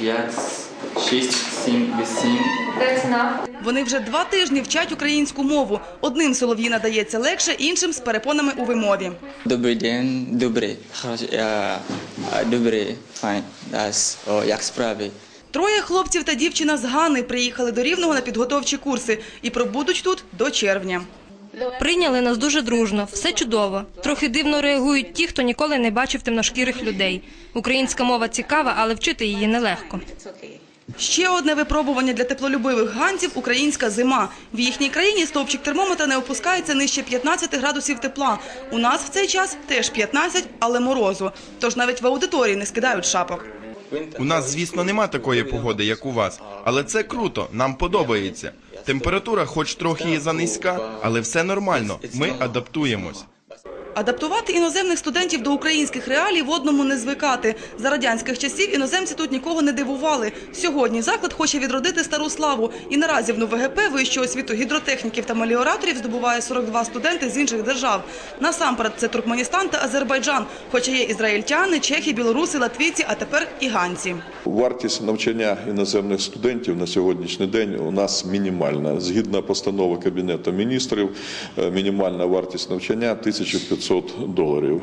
п'ять, шість, сім, вісім. That's enough. Вони вже два тижні вчать українську мову. Одним солов'ї надається легше, іншим з перепонами у вимові. Добрий день, добрий. Я, а, добрий, файн. Як справи? Троє хлопців та дівчина з Гани приїхали до Рівного на підготовчі курси і пробудуть тут до червня. Прийняли нас дуже дружно, все чудово. Трохи дивно реагують ті, хто ніколи не бачив темношкірих людей. Українська мова цікава, але вчити її нелегко. Ще одне випробування для теплолюбивих ганців – українська зима. В їхній країні стовпчик термометра не опускається нижче 15 градусів тепла. У нас в цей час теж 15, але морозу. Тож навіть в аудиторії не скидають шапок. У нас, звісно, нема такої погоди, як у вас, але це круто, нам подобається. Температура, хоч трохи занизька, але все нормально. Ми адаптуємось. Адаптувати іноземних студентів до українських реалій в одному не звикати. За радянських часів іноземці тут нікого не дивували. Сьогодні заклад хоче відродити стару славу. І наразі в НУВГП вищу освіту гідротехніків та меліораторів здобуває 42 студенти з інших держав. Насамперед це Туркменістан та Азербайджан, хоча є ізраїльтяни, чехи, білоруси, латвійці, а тепер і ганці. Вартість навчання іноземних студентів на сьогоднішній день у нас мінімальна. Згідно постанови Кабінету міністрів, е, мінімальна вартість навчання 1500 доларів.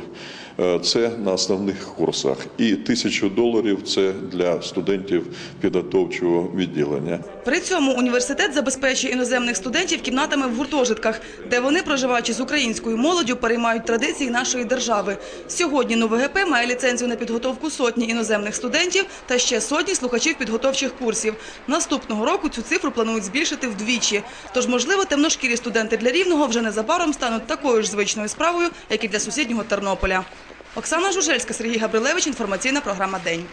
Е, Це на основних курсах. І 1000 доларів це для студентів підготовчого відділення. При цьому університет забезпечує іноземних студентів кімнатами в гуртожитках, де вони, проживаючи з українською молоддю, переймають традиції нашої держави. Сьогодні НУВГП має ліцензію на підготовку сотні іноземних студентів та ще сотні слухачів підготовчих курсів. Наступного року цю цифру планують збільшити вдвічі. Тож, можливо, темношкірі студенти для Рівного вже незабаром стануть такою ж звичною справою, як і для сусіднього Тернополя. Оксана Жужельська, Сергій Габрилевич. Інформаційна програма День.